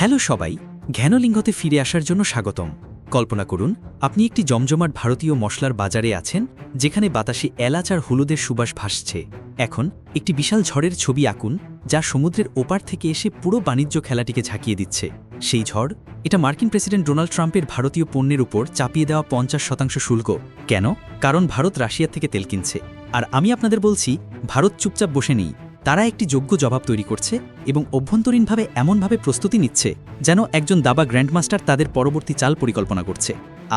Hello সবাই জ্ঞানলিঙ্গতে ফিরে আসার জন্য স্বাগতম। কল্পনা করুন, আপনি একটি জমজমাট ভারতীয় মশলার বাজারে আছেন, যেখানে বাতাসে এলাচ আর হলুদের সুবাস ভাসছে। এখন, একটি বিশাল ঝড়ের ছবি আঁকুন, যা সমুদ্রের ওপার থেকে এসে পুরো বাণিজ্য খেলাটিকে ঝাঁকিয়ে দিচ্ছে। সেই ঝড়, এটা মার্কিন প্রেসিডেন্ট ডোনাল্ড ট্রাম্পের ভারতীয় পণ্যের উপর চাপিয়ে দেওয়া পঞ্চাশ শতাংশ শুল্ক। কেন? কারণ ভারত রাশিয়া থেকে তেল কিনছে। আর আমি আপনাদের বলছি, ভারত চুপচাপ বসে নেই। তারা একটি যোগ্য জবাব তৈরি করছে এবং অভ্যন্তরীণভাবে এমনভাবে প্রস্তুতি নিচ্ছে যেন একজন দাবা গ্র্যান্ডমাস্টার তাদের পরবর্তী চাল পরিকল্পনা করছে।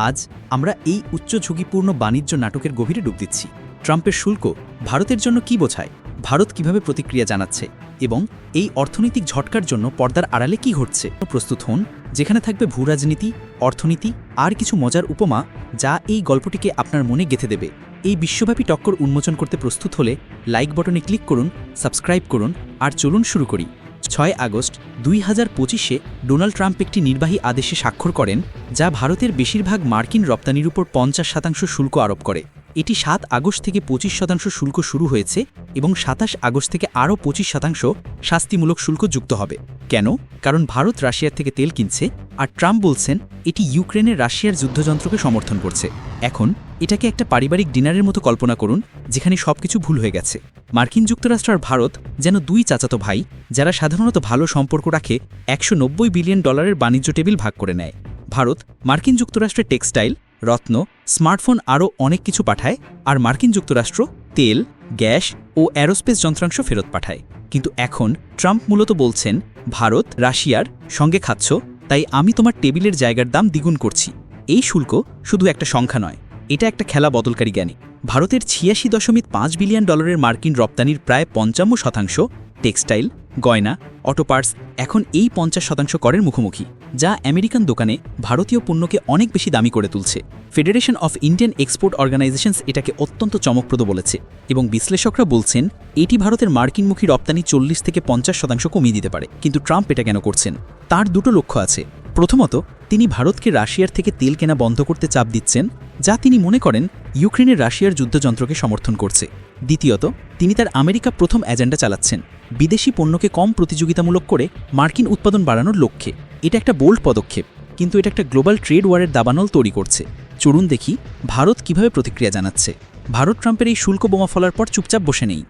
আজ আমরা এই উচ্চ ঝুঁকিপূর্ণ বাণিজ্য নাটকের গভীরে ডুব দিচ্ছি। ট্রাম্পের শুল্ক, ভারতের জন্য কি বোঝায়? ভারত কীভাবে প্রতিক্রিয়া জানাচ্ছে? এবং এই অর্থনৈতিক ঝটকার জন্য পর্দার আড়ালে কি ঘটছে? প্রস্তুত হন, যেখানে থাকবে ভূরাজনীতি, অর্থনীতি আর কিছু মজার উপমা যা এই গল্পটিকে আপনার মনে গেঁথে দেবে। এই বিশ্বব্যাপী টক্কর উন্মোচন করতে প্রস্তুত হলে লাইক বটনে ক্লিক করুন সাবস্ক্রাইব করুন আর চলুন শুরু করি। ছয় আগস্ট দুই হাজার পঁচিশে ডোনাল্ড ট্রাম্প একটি নির্বাহী আদেশে স্বাক্ষর করেন, যা ভারতের বেশিরভাগ মার্কিন রপ্তানির উপর পঞ্চাশ শতাংশ শুল্ক আরোপ করে। এটি সাত আগস্ট থেকে পঁচিশ শতাংশ শুল্ক শুরু হয়েছে এবং সাতাশ আগস্ট থেকে আরও পঁচিশ শতাংশ শাস্তিমূলক শুল্ক যুক্ত হবে। কেন? কারণ ভারত রাশিয়ার থেকে তেল কিনছে আর ট্রাম্প বলছেন এটি ইউক্রেনের রাশিয়ার যুদ্ধযন্ত্রকে সমর্থন করছে। এখন এটাকে একটা পারিবারিক ডিনারের মতো কল্পনা করুন যেখানে সবকিছু ভুল হয়ে গেছে। মার্কিন যুক্তরাষ্ট্র আর ভারত যেন দুই চাচাতো ভাই যারা সাধারণত ভালো সম্পর্ক রাখে একশো নব্বই বিলিয়ন ডলারের বাণিজ্য টেবিল ভাগ করে নেয়। ভারত মার্কিন যুক্তরাষ্ট্রের টেক্সটাইল রত্ন, স্মার্টফোন আরও অনেক কিছু পাঠায় আর মার্কিন যুক্তরাষ্ট্র তেল, গ্যাস ও অ্যারোস্পেস যন্ত্রাংশ ফেরত পাঠায়। কিন্তু এখন ট্রাম্প মূলত বলছেন, ভারত, রাশিয়ার সঙ্গে খাচ্ছ, তাই আমি তোমার টেবিলের জায়গার দাম দ্বিগুণ করছি। এই শুল্ক শুধু একটা সংখ্যা নয়, এটা একটা খেলা বদলকারী জ্ঞানী। ভারতের ছিয়াশি দশমিক পাঁচ বিলিয়ন ডলারের মার্কিন রপ্তানির প্রায় পঞ্চান্ন শতাংশ, টেক্সটাইল, গয়না, অটো পার্টস এখন এই পঞ্চাশ শতাংশ করের মুখোমুখি। যা আমেরিকান দোকানে ভারতীয় পণ্যকে অনেক বেশি দামি করে তুলছে। Federation of Indian export organisations এটাকে অত্যন্ত চমকপ্রদ বলেছে এবং বিশ্লেষকরা বলছেন, এটি ভারতের মার্কিনমুখী রপ্তানি চল্লিশ থেকে পঞ্চাশ শতাংশ কমিয়ে দিতে পারে। কিন্তু ট্রাম্প এটা কেন করছেন? তার দুটো লক্ষ্য আছে। প্রথমত, তিনি ভারতকে রাশিয়ার থেকে তেল কেনা বন্ধ করতে চাপ দিচ্ছেন, যা তিনি মনে করেন ইউক্রেনের রাশিয়ার যুদ্ধযন্ত্রকে সমর্থন করছে। দ্বিতীয়ত, তিনি তার আমেরিকা প্রথম এজেন্ডা চালাচ্ছেন। বিদেশি পণ্যকে কম প্রতিযোগিতামূলক করে মার্কিন উৎপাদন বাড়ানোর লক্ষ্যে। এটা একটা বোল্ড পদক্ষেপ, কিন্তু এটা একটা গ্লোবাল ট্রেড ওয়ারের দাবানল তৈরি করছে। চলুন দেখি ভারত কীভাবে প্রতিক্রিয়া জানাচ্ছে। ভারত ট্রাম্পের এই শুল্ক বোমা ফলার পর চুপচাপ বসে নেই।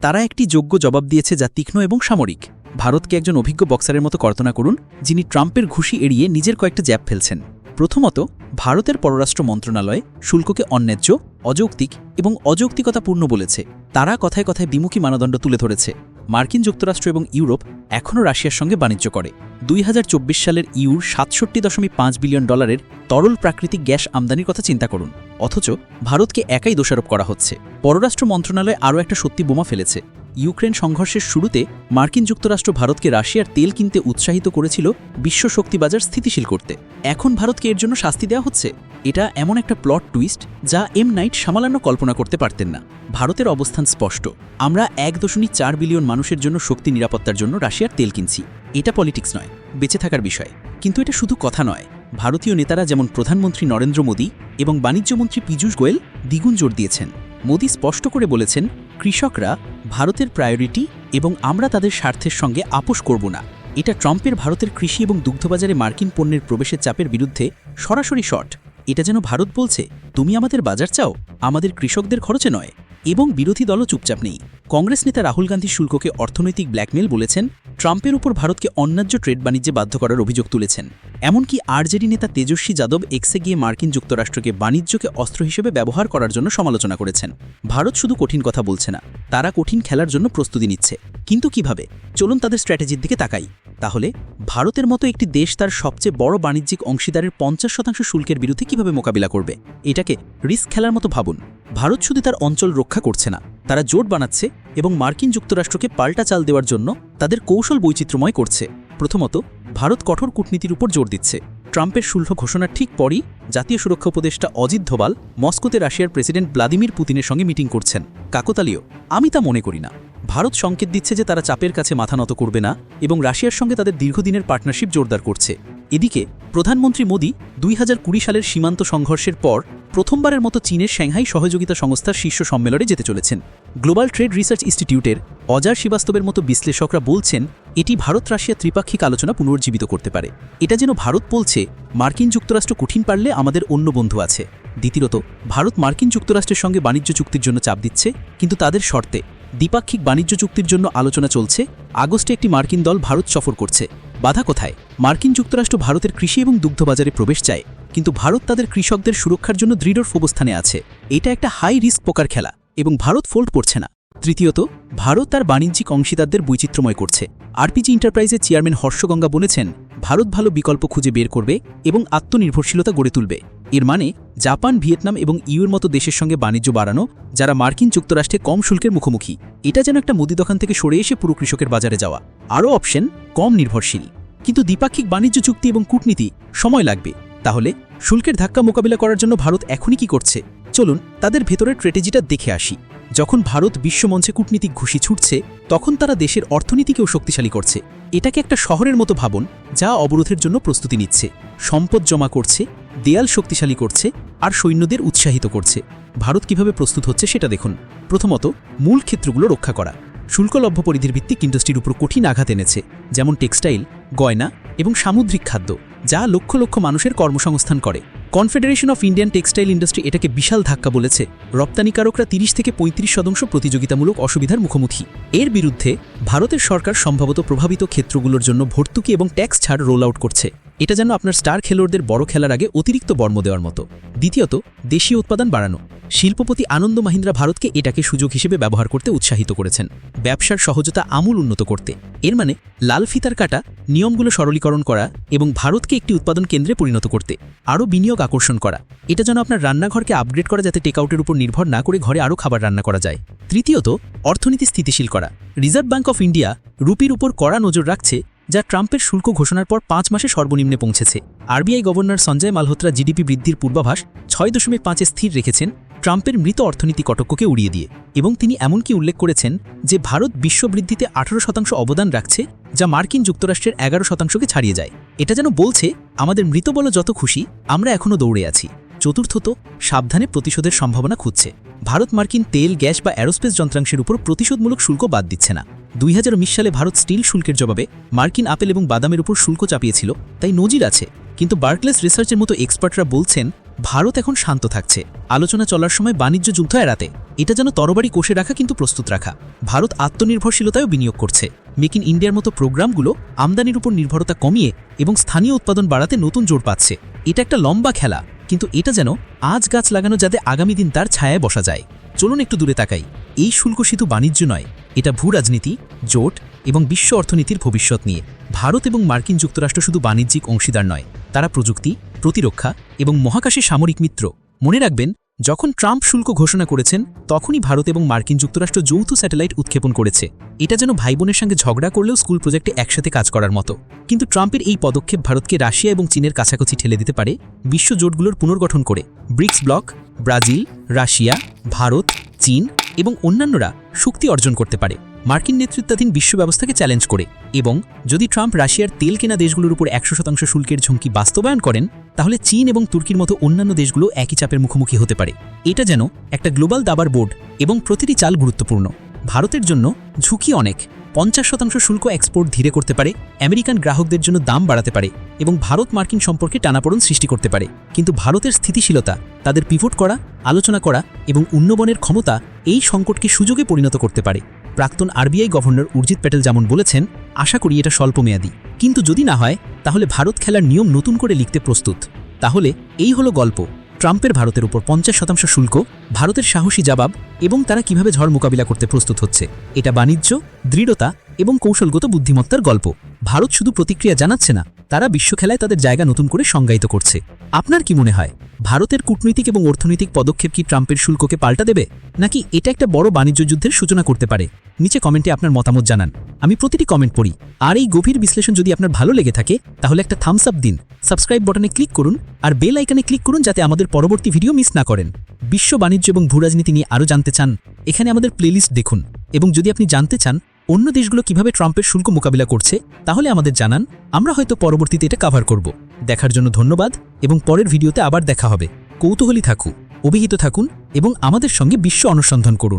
তারা একটি যোগ্য জবাব দিয়েছে যা তীক্ষ্ণ এবং সামরিক। ভারতকে একজন অভিজ্ঞ বক্সারের মতো কল্পনা করুন, যিনি ট্রাম্পের ঘুষি এড়িয়ে নিজের কয়েকটা জ্যাপ ফেলছেন। প্রথমত, ভারতের পররাষ্ট্র মন্ত্রণালয় শুল্ককে অন্যায্য, অযৌক্তিক এবং অযৌক্তিকতাপূর্ণ বলেছে। তারা কথায় কথায় বিমুখী মানদণ্ড তুলে ধরেছে। মার্কিন যুক্তরাষ্ট্র এবং ইউরোপ এখনও রাশিয়ার সঙ্গে বাণিজ্য করে। দুই হাজার চব্বিশ সালের ইউর সাতষট্টি দশমিক পাঁচ বিলিয়ন ডলারের তরল প্রাকৃতিক গ্যাস আমদানির কথা চিন্তা করুন। অথচ ভারতকে একাই দোষারোপ করা হচ্ছে। পররাষ্ট্র মন্ত্রণালয় আরও একটা সত্যি বোমা ফেলেছে। ইউক্রেন সংঘর্ষের শুরুতে মার্কিন যুক্তরাষ্ট্র ভারতকে রাশিয়ার তেল কিনতে উৎসাহিত করেছিল বিশ্ব শক্তি বাজার স্থিতিশীল করতে। এখন ভারতকে এর জন্য শাস্তি দেওয়া হচ্ছে। এটা এমন একটা প্লট টুইস্ট যা এম নাইট সামালান্য কল্পনা করতে পারতেন না। ভারতের অবস্থান স্পষ্ট। আমরা এক দশমিক চার বিলিয়ন মানুষের জন্য শক্তি নিরাপত্তার জন্য রাশিয়ার তেল কিনছি। এটা পলিটিক্স নয়, বেঁচে থাকার বিষয়। কিন্তু এটা শুধু কথা নয়। ভারতীয় নেতারা যেমন প্রধানমন্ত্রী নরেন্দ্র মোদী এবং বাণিজ্যমন্ত্রী পীযূষ গোয়েল দ্বিগুণ জোর দিয়েছেন। মোদী স্পষ্ট করে বলেছেন, কৃষকরা ভারতের প্রায়োরিটি এবং আমরা তাদের স্বার্থের সঙ্গে আপোষ করব না। এটা ট্রাম্পের ভারতের কৃষি এবং দুগ্ধবাজারে মার্কিন পণ্যের প্রবেশের চাপের বিরুদ্ধে সরাসরি শট। এটা যেন ভারত বলছে তুমি আমাদের বাজার চাও? আমাদের কৃষকদের খরচে নয়। এবং বিরোধী দলও চুপচাপ নেই। কংগ্রেস নেতা রাহুল গান্ধী শুল্ককে অর্থনৈতিক ব্ল্যাকমেল বলেছেন, ট্রাম্পের উপর ভারতকে অন্যায্য ট্রেড বাণিজ্যে বাধ্য করার অভিযোগ তুলেছেন। এমনকি আরজেডি নেতা তেজস্বী যাদব এক্সে গিয়ে মার্কিন যুক্তরাষ্ট্রকে বাণিজ্যকে অস্ত্র হিসেবে ব্যবহার করার জন্য সমালোচনা করেছেন। ভারত শুধু কঠিন কথা বলছে না, তারা কঠিন খেলার জন্য প্রস্তুতি নিচ্ছে। কিন্তু কীভাবে? চলুন তাদের স্ট্র্যাটেজির দিকে তাকাই। তাহলে, ভারতের মতো একটি দেশ তার সবচেয়ে বড় বাণিজ্যিক অংশীদারের পঞ্চাশ শতাংশ শুল্কের বিরুদ্ধে কীভাবে মোকাবিলা করবে? এটাকে রিস্ক খেলার মতো ভাবুন। ভারত শুধু তার অঞ্চল রক্ষা করছে না, তারা জোট বানাচ্ছে এবং মার্কিন যুক্তরাষ্ট্রকে পাল্টা চাল দেওয়ার জন্য তাদের কৌশল বৈচিত্র্যময় করছে। প্রথমত, ভারত কঠোর কূটনীতির উপর জোর দিচ্ছে। ট্রাম্পের শুল্ক ঘোষণার ঠিক পরই জাতীয় সুরক্ষা উপদেষ্টা অজিত ধোবাল মস্কোতে রাশিয়ার প্রেসিডেন্ট ভ্লাদিমির পুতিনের সঙ্গে মিটিং করছেন। কাকতালীয়, আমি তা মনে করি না। ভারত সংকেত দিচ্ছে যে তারা চাপের কাছে মাথা নত করবে না এবং রাশিয়ার সঙ্গে তাদের দীর্ঘদিনের পার্টনারশিপ জোরদার করছে। এদিকে, প্রধানমন্ত্রী মোদী দুই হাজার কুড়ি সালের সীমান্ত সংঘর্ষের পর প্রথমবারের মতো চীনের সাংহাই সহযোগিতা সংস্থার শীর্ষ সম্মেলনে যেতে চলেছেন। গ্লোবাল ট্রেড রিসার্চ ইনস্টিটিউটের অজার শ্রীবাস্তবের মতো বিশ্লেষকরা বলছেন, এটি ভারত রাশিয়া ত্রিপাক্ষিক আলোচনা পুনর্জীবিত করতে পারে। এটা যেন ভারত বলছে, মার্কিন যুক্তরাষ্ট্র কঠিন পারলে আমাদের অন্য বন্ধু আছে। দ্বিতীয়ত, ভারত মার্কিন যুক্তরাষ্ট্রের সঙ্গে বাণিজ্য চুক্তির জন্য চাপ দিচ্ছে, কিন্তু তাদের শর্তে দ্বিপাক্ষিক বাণিজ্য চুক্তির জন্য আলোচনা চলছে। আগস্টে একটি মার্কিন দল ভারত সফর করছে। বাধা কোথায়? মার্কিন যুক্তরাষ্ট্র ভারতের কৃষি এবং দুগ্ধবাজারে প্রবেশ চায়, কিন্তু ভারত তাদের কৃষকদের সুরক্ষার জন্য দৃঢ় অবস্থানে আছে। এটা একটা হাই রিস্ক পোকার খেলা, এবং ভারত ফোল্ড করছে না। তৃতীয়ত, ভারত তার বাণিজ্যিক অংশীদারদের বৈচিত্র্যময় করছে। আরপিজি এন্টারপ্রাইজের চেয়ারম্যান হর্ষগঙ্গা বলেছেন, ভারত ভালো বিকল্প খুঁজে বের করবে এবং আত্মনির্ভরশীলতা গড়ে তুলবে। এর মানে জাপান, ভিয়েতনাম এবং ইউর মতো দেশের সঙ্গে বাণিজ্য বাড়ানো, যারা মার্কিন যুক্তরাষ্ট্রে কম শুল্কের মুখোমুখি, এটা যেন একটা মুদি দোকান থেকে সরে এসে পুরো কৃষকের বাজারে যাওয়া। আরও অপশন কম নির্ভরশীল। কিন্তু দ্বিপাক্ষিক বাণিজ্য চুক্তি এবং কূটনীতি, সময় লাগবে। তাহলে শুল্কের ধাক্কা মোকাবিলা করার জন্য ভারত এখনই কি করছে? চলুন তাদের ভেতরের স্ট্র্যাটেজিটা দেখে আসি। যখন ভারত বিশ্বমঞ্চে কূটনীতিক ঘুষি ছুটছে, তখন তারা দেশের অর্থনীতিকেও শক্তিশালী করছে। এটাকে একটা শহরের মতো ভাবন, যা অবরোধের জন্য প্রস্তুতি নিচ্ছে। সম্পদ জমা করছে দেয়াল শক্তিশালী করছে আর সৈন্যদের উৎসাহিত করছে। ভারত কীভাবে প্রস্তুত হচ্ছে সেটা দেখুন। প্রথমত, মূল ক্ষেত্রগুলো রক্ষা করা। শুল্কলভ্য পরিধির ভিত্তিক ইন্ডাস্ট্রির উপর কঠিন আঘাত এনেছে, যেমন টেক্সটাইল, গয়না এবং সামুদ্রিক খাদ্য, যা লক্ষ লক্ষ মানুষের কর্মসংস্থান করে। Confederation of Indian textile industry এটাকে বিশাল ধাক্কা বলেছে। রপ্তানিকারকরা তিরিশ থেকে পঁয়ত্রিশ শতাংশ প্রতিযোগিতামূলক অসুবিধার মুখোমুখি। এর বিরুদ্ধে ভারতের সরকার সম্ভবত প্রভাবিত ক্ষেত্রগুলোর জন্য ভর্তুকি এবং ট্যাক্স ছাড় রোল আউট করছে। এটা যেন আপনার স্টার খেলোয়াড়দের বড় খেলার আগে অতিরিক্ত বর্ম দেওয়ার মতো। দ্বিতীয়ত, দেশীয় উৎপাদন বাড়ানো। শিল্পপতি আনন্দ মাহিন্দ্রা ভারতকে এটাকে সুযোগ হিসেবে ব্যবহার করতে উৎসাহিত করেছেন। ব্যবসার সহজতা আমূল উন্নত করতে। এর মানে লাল ফিতার কাটা, নিয়মগুলো সরলীকরণ করা এবং ভারতকে একটি উৎপাদন কেন্দ্রে পরিণত করতে। আরও বিনিয়োগ আকর্ষণ করা। এটা যেন আপনার রান্নাঘরকে আপগ্রেড করা যাতে টেকআউটের উপর নির্ভর না করে ঘরে আরও খাবার রান্না করা যায়। তৃতীয়ত, অর্থনীতি স্থিতিশীল করা। রিজার্ভ ব্যাঙ্ক অফ ইন্ডিয়া রুপির উপর কড়া নজর রাখছে যা ট্রাম্পের শুল্ক ঘোষণার পর পাঁচ মাসে সর্বনিম্নে পৌঁছেছে। RBI governor Sanjay Malhotra GDP বৃদ্ধির পূর্বাভাস ছয় দশমিক পাঁচে স্থির রেখেছেন ট্রাম্পের মৃত অর্থনীতি কটককে উড়িয়ে দিয়ে এবং তিনি এমনকি উল্লেখ করেছেন যে ভারত বিশ্ব বৃদ্ধিতে আঠারো শতাংশ অবদান রাখছে যা মার্কিন যুক্তরাষ্ট্রের এগারো শতাংশকে ছাড়িয়ে যায়। এটা যেন বলছে, আমাদের মৃত বল যত খুশি, আমরা এখনও দৌড়ে আছি। চতুর্থত, সাবধানে প্রতিশোধের সম্ভাবনা খুঁজছে। ভারত মার্কিন তেল, গ্যাস বা অ্যারোস্পেস যন্ত্রাংশের উপর প্রতিশোধমূলক শুল্ক বাদ দিচ্ছে না। দুই হাজার বিশ সালে ভারত স্টিল শুল্কের জবাবে মার্কিন আপেল এবং বাদামের উপর শুল্ক চাপিয়েছিল, তাই নজির আছে। কিন্তু বার্কলেস রিসার্চের মতো এক্সপার্টরা বলছেন, ভারত এখন শান্ত থাকছে। আলোচনা চলার সময় বাণিজ্য যুদ্ধ এড়াতে, এটা যেন তরবারি কোষে রাখা কিন্তু প্রস্তুত রাখা। ভারত আত্মনির্ভরশীলতায়ও বিনিয়োগ করছে। মেক ইন ইন্ডিয়ার মতো প্রোগ্রামগুলো আমদানির উপর নির্ভরতা কমিয়ে এবং স্থানীয় উৎপাদন বাড়াতে নতুন জোর পাচ্ছে। এটা একটা লম্বা খেলা, কিন্তু এটা যেন আজ গাছ লাগানো যাতে আগামী দিন তার ছায়ায় বসা যায়। চলুন একটু দূরে তাকাই। এই শুল্ক সেতু বাণিজ্য নয়, এটা ভূ রাজনীতি, জোট এবং বিশ্ব অর্থনীতির ভবিষ্যৎ নিয়ে। ভারত এবং মার্কিন যুক্তরাষ্ট্র শুধু বাণিজ্যিক অংশীদার নয়, তারা প্রযুক্তি, প্রতিরক্ষা এবং মহাকাশে সামরিক মিত্র। মনে রাখবেন, যখন ট্রাম্প শুল্ক ঘোষণা করেছেন, তখনই ভারত এবং মার্কিন যুক্তরাষ্ট্র যৌথ স্যাটেলাইট উৎক্ষেপণ করেছে। এটা যেন ভাই বোনের সঙ্গে ঝগড়া করলেও স্কুল প্রজেক্টে একসাথে কাজ করার মতো। কিন্তু ট্রাম্পের এই পদক্ষেপ ভারতকে রাশিয়া এবং চীনের কাছাকাছি ঠেলে দিতে পারে বিশ্ব জোটগুলোর পুনর্গঠন করে। BRICS bloc, Brazil, Russia, Bharat, চীন এবং অন্যান্যরা শক্তি অর্জন করতে পারে। মার্কিন নেতৃত্বাধীন বিশ্ব ব্যবস্থাকে চ্যালেঞ্জ করে এবং যদি ট্রাম্প রাশিয়ার তেল কেনা দেশগুলোর উপর একশো শতাংশ শুল্কের ঝুঁকি বাস্তবায়ন করেন, তাহলে চীন এবং তুর্কির মতো অন্যান্য দেশগুলো একই চাপের মুখোমুখি হতে পারে। এটা যেন একটা গ্লোবাল দাবার বোর্ড এবং প্রতিটি চাল গুরুত্বপূর্ণ। ভারতের জন্য ঝুঁকি অনেক। পঞ্চাশ শতাংশ শুল্ক এক্সপোর্ট ধীরে করতে পারে, আমেরিকান গ্রাহকদের জন্য দাম বাড়াতে পারে এবং ভারত মার্কিন সম্পর্কে টানাপড়ন সৃষ্টি করতে পারে। কিন্তু ভারতের স্থিতিশীলতা, তাদের পিভট করা, আলোচনা করা এবং উন্নবনের ক্ষমতা এই সংকটকে সুযোগে পরিণত করতে পারে? প্রাক্তন আরবিআই গভর্নর উর্জিত প্যাটেল যেমন বলেছেন, আশা করি এটা স্বল্পমেয়াদী। কিন্তু যদি না হয়, তাহলে ভারত খেলার নিয়ম নতুন করে লিখতে প্রস্তুত। তাহলে এই হলো গল্প। ট্রাম্পের ভারতের উপর পঞ্চাশ শতাংশ শুল্ক, ভারতের সাহসী জবাব এবং তারা কীভাবে ঝড় মোকাবিলা করতে প্রস্তুত হচ্ছে। এটা বাণিজ্য, দৃঢ়তা এবং কৌশলগত বুদ্ধিমত্তার গল্প। ভারত শুধু প্রতিক্রিয়া জানাচ্ছে না তারা বিশ্ব খেলায় তাদের জায়গা নতুন করে সংজ্ঞায়িত করছে। আপনার কি মনে হয়, ভারতের কূটনৈতিক এবং অর্থনৈতিক পদক্ষেপ কি ট্রাম্পের শুল্ককে পাল্টা দেবে, নাকি এটা একটা বড় বাণিজ্য যুদ্ধের সূচনা করতে পারে? নিচে কমেন্টে আপনার মতামত জানান। আমি প্রতিটি কমেন্ট পড়ি। আর এই গভীর বিশ্লেষণ যদি আপনার ভালো লেগে থাকে, তাহলে একটা থামস আপ দিন সাবস্ক্রাইব বটনে ক্লিক করুন, আর বেল আইকনে ক্লিক করুন যাতে আমাদের পরবর্তী ভিডিও মিস না করেন। বিশ্ব বাণিজ্য এবং ভূরাজনীতি নিয়ে আরও জানতে চান, এখানে আমাদের প্লেলিস্ট দেখুন। এবং যদি আপনি জানতে চান অন্য দেশগুলো কীভাবে ট্রাম্পের শুল্ক মোকাবিলা করছে, তাহলে আমাদের জানান। আমরা হয়তো পরবর্তীতে এটা কাভার করব। দেখার জন্য ধন্যবাদ, এবং পরের ভিডিওতে আবার দেখা হবে। কৌতূহলী থাকুক অভিহিত থাকুন, এবং আমাদের সঙ্গে বিশ্ব অনুসন্ধান করুন।